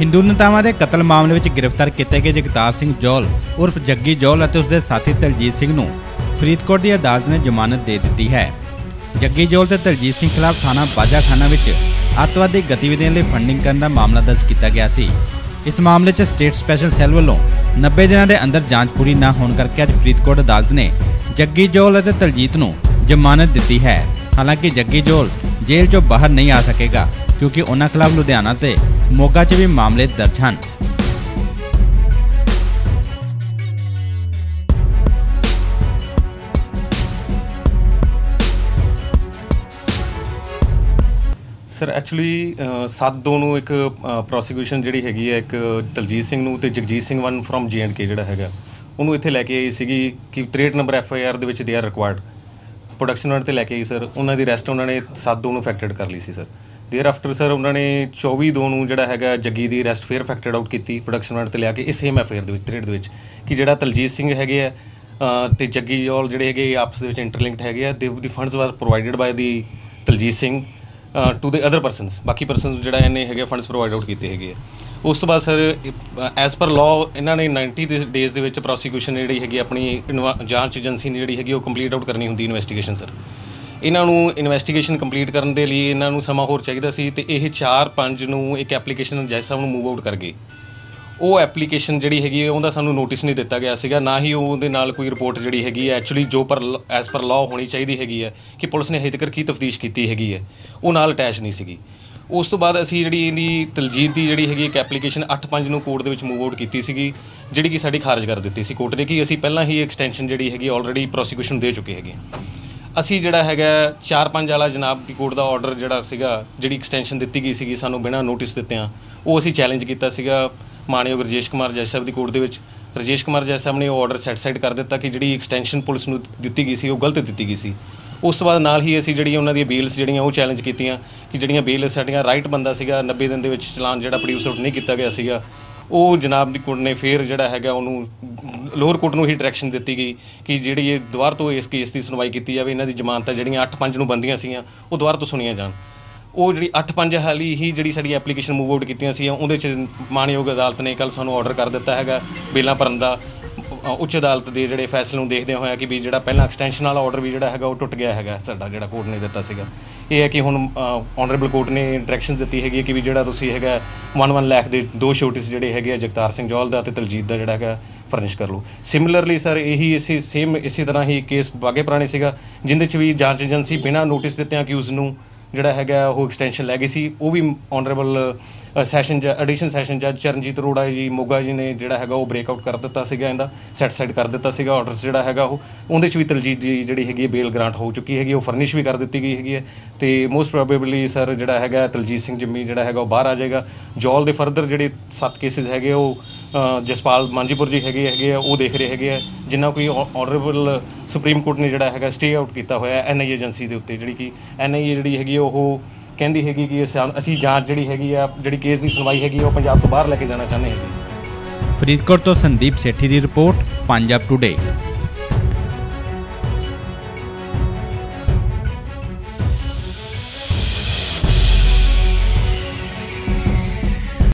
ਹਿੰਦੂ ਨੇਤਾਵਾਂ ਦੇ ਕਤਲ ਮਾਮਲੇ ਵਿੱਚ ਗ੍ਰਿਫਤਾਰ ਕੀਤੇ ਗਏ ਜਗਤਾਰ ਸਿੰਘ ਜੋਲ, ਉਰਫ ਜੱਗੀ ਜੋਲ ਅਤੇ ਉਸਦੇ ਸਾਥੀ ਦਲਜੀਤ ਸਿੰਘ ਨੂੰ ਫਰੀਦਕੋਟ ਦੀ ਅਦਾਲਤ ਨੇ ਜ਼ਮਾਨਤ ਦੇ ਦਿੱਤੀ ਹੈ। ਜੱਗੀ ਜੋਲ ਤੇ ਦਲਜੀਤ ਸਿੰਘ ਖਿਲਾਫ ਥਾਣਾ ਬਾਜਾਖਾਨਾ ਵਿੱਚ ਅੱਤਵਾਦੀ ਗਤੀਵਿਧੀਆਂ ਲਈ ਫੰਡਿੰਗ ਕਰਨ ਦਾ ਮਾਮਲਾ ਦਰਜ ਕੀਤਾ ਗਿਆ ਸੀ। ਇਸ ਮਾਮਲੇ 'ਚ ਸਟੇਟ ਸਪੈਸ਼ਲ ਸੈੱਲ ਵੱਲੋਂ 90 ਦਿਨਾਂ ਦੇ ਅੰਦਰ ਜਾਂਚ ਪੂਰੀ ਨਾ ਹੋਣ ਕਰਕੇ ਅੱਜ ਫਰੀਦਕੋਟ ਅਦਾਲਤ ਨੇ ਜੱਗੀ ਜੋਲ ਅਤੇ ਦਲਜੀਤ ਨੂੰ ਜ਼ਮਾਨਤ ਦਿੱਤੀ ਹੈ। ਹਾਲਾਂਕਿ ਜੱਗੀ ਜੋਲ ਜੇਲ੍ਹ 'ਚੋਂ ਬਾਹਰ ਨਹੀਂ ਆ ਸਕੇਗਾ। ਕਿਉਂਕਿ ਉਹਨਾਂ ਖਿਲਾਫ ਲੁਧਿਆਣਾ ਤੇ ਮੋਗਾ 'ਚ ਵੀ ਮਾਮਲੇ ਦਰਜ ਹਨ। ਸਰ ਐਕਚੁਅਲੀ 7 ਦੋ ਨੂੰ ਇੱਕ ਪ੍ਰੋਸੀਕਿਊਸ਼ਨ ਜਿਹੜੀ ਹੈਗੀ ਹੈ ਇੱਕ ਦਲਜੀਤ ਸਿੰਘ ਨੂੰ ਤੇ ਜਗਜੀਤ ਸਿੰਘ ਵਨ ਫਰੋਮ ਕੇ ਜਿਹੜਾ ਹੈਗਾ, ਉਹਨੂੰ ਇੱਥੇ ਲੈ ਕੇ ਆਈ ਸੀਗੀ ਕਿ 63 ਨੰਬਰ ਐਫ ਆਈ ਆਰ ਦੇ ਵਿੱਚ they are required production ward ਤੇ ਲੈ ਕੇ ਆਈ ਸਰ ਉਹਨਾਂ ਦੀ ਰੈਸਟ ਉਹਨਾਂ ਨੇ 7-2 ਨੂੰ ਫੈਕਟਡ ਕਰ ਲਈ ਸੀ ਸਰ ਦੇਰ ਆਫਟਰ ਸਰ ਉਹਨਾਂ ਨੇ 24-2 ਨੂੰ ਜਿਹੜਾ ਹੈਗਾ ਜੱਗੀ ਦੀ ਅਰੈਸਟ ਫੇਰ ਫੈਕਟਡ ਆਊਟ ਕੀਤੀ ਪ੍ਰੋਡਕਸ਼ਨ ਵਾਰਡ ਤੇ ਲਿਆ ਕੇ ਇਸ ਸੇਮ ਐਫ ਦੇ ਵਿੱਚ 63 ਦੇ ਵਿੱਚ ਕਿ ਜਿਹੜਾ ਤਲਜੀਤ ਸਿੰਘ ਹੈਗੇ ਆ ਅ, ਤੇ ਜੱਗੀ ਜੋਲ ਜਿਹੜੇ ਹੈਗੇ ਆਪਸ ਦੇ ਵਿੱਚ ਇੰਟਰਲਿੰਕਡ ਹੈਗੇ ਆ ਦੇ the funds were provided by the Daljit Singh to the other persons ਬਾਕੀ ਪਰਸਨਸ ਜਿਹੜਾ ਇਹਨੇ ਹੈਗੇ ਫੰਡਸ ਪ੍ਰੋਵਾਈਡ ਆਊਟ ਕੀਤੇ ਹੈਗੇ ਆ। ਉਸ ਤੋਂ ਬਾਅਦ ਸਰ ਐਸ ਪਰ ਲਾਅ ਇਹਨਾਂ ਨੇ 90 ਦੇ ਡੇਜ਼ ਦੇ ਵਿੱਚ ਪ੍ਰੋਸੀਕਿਊਸ਼ਨ ਜਿਹੜੀ ਹੈਗੀ ਆਪਣੀ ਇਨਵਾ- ਜਾਂਚ ਏਜੰਸੀ ਨੇ ਜਿਹੜੀ ਹੈਗੀ ਉਹ ਕੰਪਲੀਟ ਆਊਟ ਕਰਨੀ ਹੁੰਦੀ ਇਨਵੈਸਟੀਗੇਸ਼ਨ ਸਰ ਇਹਨਾਂ ਨੂੰ ਇਨਵੈਸਟੀਗੇਸ਼ਨ ਕੰਪਲੀਟ ਕਰਨ ਦੇ ਲਈ ਇਹਨਾਂ ਨੂੰ ਸਮਾਂ ਹੋਰ ਚਾਹੀਦਾ ਸੀ ਤੇ ਇਹ 4-5 ਨੂੰ ਇੱਕ ਐਪਲੀਕੇਸ਼ਨ ਜੱਜ ਸਾਹਿਬ ਨੂੰ ਮੂਵ ਆਊਟ ਕਰ ਗਏ। ਉਹ ਐਪਲੀਕੇਸ਼ਨ ਜਿਹੜੀ ਹੈਗੀ ਹੈ, ਉਹਦਾ ਸਾਨੂੰ ਨੋਟਿਸ ਨਹੀਂ ਦਿੱਤਾ ਗਿਆ ਸੀਗਾ ਨਾ ਹੀ ਉਹਦੇ ਨਾਲ ਕੋਈ ਰਿਪੋਰਟ ਜਿਹੜੀ ਹੈਗੀ ਹੈ ਐਕਚੁਅਲੀ ਜੋ ਪਰ ਐਸ ਪਰ ਲਾਅ ਹੋਣੀ ਚਾਹੀਦੀ ਹੈਗੀ ਹੈ ਕਿ ਪੁਲਿਸ ਨੇ ਹਜੇ ਤੱਕ ਕੀ ਤਫਤੀਸ਼ ਕੀਤੀ ਹੈਗੀ ਹੈ ਉਹ ਨਾਲ ਅਟੈਚ ਨਹੀਂ ਸੀਗੀ। ਉਸ ਤੋਂ ਬਾਅਦ ਅਸੀਂ ਜਿਹੜੀ ਇਹਦੀ ਤਲਜੀਦ ਦੀ ਜਿਹੜੀ ਹੈਗੀ ਇੱਕ ਐਪਲੀਕੇਸ਼ਨ 8-5 ਨੂੰ ਕੋਰਟ ਦੇ ਵਿੱਚ ਮੂਵ ਆਊਟ ਕੀਤੀ ਸੀਗੀ ਜਿਹੜੀ ਕਿ ਸਾਡੀ ਖਾਰਜ ਕਰ ਦਿੱਤੀ ਸੀ ਕੋਰਟ ਨੇ ਕਿ ਅਸੀਂ ਪਹਿਲਾਂ ਹੀ ਐਕਸਟੈਂਸ਼ਨ ਜਿਹੜੀ ਹੈਗੀ ਆਲਰੇਡੀ ਪ੍ਰੋਸੀਕਿਊਸ਼ਨ ਦੇ ਚੁੱਕੇ ਹੈਗੇ ਹਾਂ। ਅਸੀਂ ਜਿਹੜਾ ਹੈਗਾ 4-5 ਵਾਲਾ ਜਨਾਬ ਦੀ ਕੋਰਟ ਦਾ ਆਰਡਰ ਜਿਹੜਾ ਸੀਗਾ, ਜਿਹੜੀ ਐਕਸਟੈਂਸ਼ਨ ਦਿੱਤੀ ਗਈ ਸੀਗੀ, ਸਾਨੂੰ ਬਿਨਾਂ ਨੋਟਿਸ ਦਿੱਤਿਆਂ, ਉਹ ਅਸੀਂ ਚੈਲੰਜ ਕੀਤਾ ਸੀਗਾ ਮਾਨਯੋਗ ਰਜੇਸ਼ ਕੁਮਾਰ ਜੱਜ ਸਾਹਿਬ ਦੀ ਕੋਰਟ ਦੇ ਵਿੱਚ। ਰਜੇਸ਼ ਕੁਮਾਰ ਜੈ ਸਾਹਿਬ ਨੇ ਉਹ ਆਰਡਰ ਸੈਟ ਸਾਈਡ ਕਰ ਦਿੱਤਾ ਕਿ ਜਿਹੜੀ ਐਕਸਟੈਂਸ਼ਨ ਪੁਲਿਸ ਨੂੰ ਦਿੱਤੀ ਗਈ ਸੀ, ਉਹ ਗਲਤ ਦਿੱਤੀ ਗਈ ਸੀ। ਉਸ ਤੋਂ ਬਾਅਦ ਨਾਲ ਹੀ ਅਸੀਂ ਜਿਹੜੀਆਂ ਉਹਨਾਂ ਦੀਆਂ ਬੇਲਸ ਜਿਹੜੀਆਂ, ਉਹ ਚੈਲੰਜ ਕੀਤੀਆਂ ਕਿ ਜਿਹੜੀਆਂ ਬੇਲ ਸਾਡੀਆਂ ਰਾਈਟ ਬੰਦਾ ਸੀਗਾ 90 ਦਿਨ ਦੇ ਵਿੱਚ ਚਲਾਨ ਜਿਹੜਾ ਪ੍ਰੋਡਿਊਸ ਆਊਟ ਨਹੀਂ ਕੀਤਾ ਗਿਆ ਸੀਗਾ। ਉਹ ਜਨਾਬ ਦੀ ਕੋਰਟ ਨੇ ਫੇਰ ਜਿਹੜਾ ਹੈਗਾ ਉਹਨੂੰ ਲੋਅਰ ਕੋਰਟ ਨੂੰ ਹੀ ਡਾਇਰੈਕਸ਼ਨ ਦਿੱਤੀ ਗਈ ਕਿ ਜਿਹੜੀ ਇਹ ਦੁਬਾਰ ਤੋਂ ਇਸ ਕੇਸ ਦੀ ਸੁਣਵਾਈ ਕੀਤੀ ਜਾਵੇ, ਇਹਨਾਂ ਦੀ ਜ਼ਮਾਨਤਾਂ ਜਿਹੜੀਆਂ 8-5 ਨੂੰ ਬੰਦੀਆਂ ਸੀਗੀਆਂ ਉਹ ਦੁਬਾਰ ਤੋਂ ਸੁਣੀਆਂ ਜਾਣ। ਉਹ ਜਿਹੜੀ 8-5 ਹਾਲੀ ਹੀ ਜਿਹੜੀ ਸਾਡੀ ਐਪਲੀਕੇਸ਼ਨ ਮੂਵ ਆਊਟ ਕੀਤੀਆਂ ਸੀ ਉਹਦੇ ਚ ਮਾਨਯੋਗ ਅਦਾਲਤ ਨੇ ਕੱਲ ਸਾਨੂੰ ਆਰਡਰ ਕਰ ਦਿੱਤਾ ਹੈਗਾ, ਬੇਲਾਂ ਭਰਨ ਦਾ ਉੱਚ ਅਦਾਲਤ ਦੇ ਜਿਹੜੇ ਫੈਸਲੇ ਨੂੰ ਦੇਖਦੇ ਹੋਇਆ ਕਿ ਵੀ ਜਿਹੜਾ ਪਹਿਲਾਂ ਐਕਸਟੈਂਸ਼ਨ ਵਾਲਾ ਆਰਡਰ ਵੀ ਜਿਹੜਾ ਹੈਗਾ, ਉਹ ਟੁੱਟ ਗਿਆ ਹੈਗਾ, ਸਾਡਾ ਜਿਹੜਾ ਕੋਰਟ ਨੇ ਦਿੱਤਾ ਸੀਗਾ। ਇਹ ਹੈ ਕਿ ਹੁਣ ਆਨਰੇਬਲ ਕੋਰਟ ਨੇ ਡਾਇਰੈਕਸ਼ਨਸ ਦਿੱਤੀ ਹੈਗੀ ਹੈ ਕਿ ਵੀ ਜਿਹੜਾ ਤੁਸੀਂ ਹੈਗਾ 1-1 ਲੱਖ ਦੇ ਦੋ ਸ਼ੋਟਿਸ ਜਿਹੜੇ ਹੈਗੇ ਆ, ਜਗਤਾਰ ਸਿੰਘ ਜੋਲ ਦਾ ਤੇ ਦਲਜੀਤ ਦਾ ਜਿਹੜਾ ਹੈਗਾ ਫਰਨਿਸ਼ ਕਰ ਲਓ। ਸਿਮਿਲਰਲੀ ਸਰ ਇਹੀ ਇਸੇ ਸੇਮ ਇਸੇ ਤਰ੍ਹਾਂ ਹੀ ਕੇਸ ਬਾਗੇ ਪੁਰਾਣੇ ਸੀਗਾ, ਜਿੰਦੇ ਚ ਵੀ ਜਾਂਚ ਏਜੰਸੀ ਬਿਨਾਂ ਨੋਟਿਸ ਦਿੱਤਿਆਂ ਕਿ ਨੂੰ ਜਿਹੜਾ ਹੈਗਾ ਉਹ ਐਕਸਟੈਂਸ਼ਨ ਲੈ ਗਈ ਸੀ, ਉਹ ਵੀ ਆਨਰੇਬਲ ਸੈਸ਼ਨ ਜੱਜ ਐਡੀਸ਼ਨ ਸੈਸ਼ਨ ਜੱਜ ਚਰਨਜੀਤ ਅਰੋੜਾ ਜੀ, ਮੋਗਾ ਜੀ ਨੇ ਜਿਹੜਾ ਹੈਗਾ ਉਹ ਬ੍ਰੇਕ ਆਊਟ ਕਰ ਦਿੱਤਾ ਸੀਗਾ ਇਹਦਾ ਸੈਟ ਸਾਈਡ ਕਰ ਦਿੱਤਾ ਸੀਗਾ ਆਰਡਰਸ ਜਿਹੜਾ ਹੈਗਾ ਉਹ, ਉਹਦੇ ਚ ਵੀ ਤਲਜੀਤ ਜੀ ਜਿਹੜੀ ਹੈਗੀ ਬੇਲ ਗ੍ਰਾਂਟ ਹੋ ਚੁੱਕੀ ਹੈਗੀ, ਉਹ ਫਰਨਿਸ਼ ਵੀ ਕਰ ਦਿੱਤੀ ਗਈ ਹੈਗੀ ਹੈ ਤੇ ਮੋਸਟ ਪ੍ਰੋਬੇਬਲੀ ਸਰ ਜਿਹੜਾ ਹੈਗਾ ਤਲਜੀਤ ਸਿੰਘ ਜੰਮੀ ਜਿਹੜਾ ਹੈਗਾ ਉਹ ਬਾਹਰ ਆ ਜਾਏਗਾ। ਜੌਲ ਦੇ ਫਰਦਰ ਜਿਹੜੇ ਸੱਤ ਕੇਸਿਸ ਹੈਗੇ ਉਹ ਜਸਪਾਲ ਮਾਂਜੀਪੁਰ ਜੀ ਹੈਗੇ ਹੈਗੇ ਆ, ਉਹ ਦੇਖ ਰਹੇ ਹੈਗੇ ਆ। ਜਿੰਨਾ ਕੋਈ ਆਨਰੇਬਲ ਸੁਪਰੀਮ ਕੋਰਟ ਨੇ ਜਿਹੜਾ ਹੈਗਾ ਸਟੇ ਆਊਟ ਕੀਤਾ ਹੋਇਆ ਐਨਆਈਏ ਏਜੰਸੀ ਦੇ ਉੱਤੇ, ਜਿਹੜੀ ਕਿ ਐਨਆਈਏ ਜਿਹੜੀ ਹੈਗੀ ਆ, ਉਹ ਕਹਿੰਦੀ ਹੈਗੀ ਕਿ ਅਸੀਂ- ਜਾਂਚ ਜਿਹੜੀ ਹੈਗੀ ਆ, ਜਿਹੜੀ ਕੇਸ ਦੀ ਸੁਣਵਾਈ ਹੈਗੀ ਆ, ਉਹ ਪੰਜਾਬ ਤੋਂ ਬਾਹਰ ਲੈ ਕੇ ਜਾਣਾ ਚਾਹੁੰਦੇ ਹੈਗੇ। ਫਰੀਦਕੋਟ ਤੋਂ ਸੰਦੀਪ ਸੇਠੀ ਦੀ ਰਿਪੋਰਟ, ਪੰਜਾਬ ਟੁਡੇ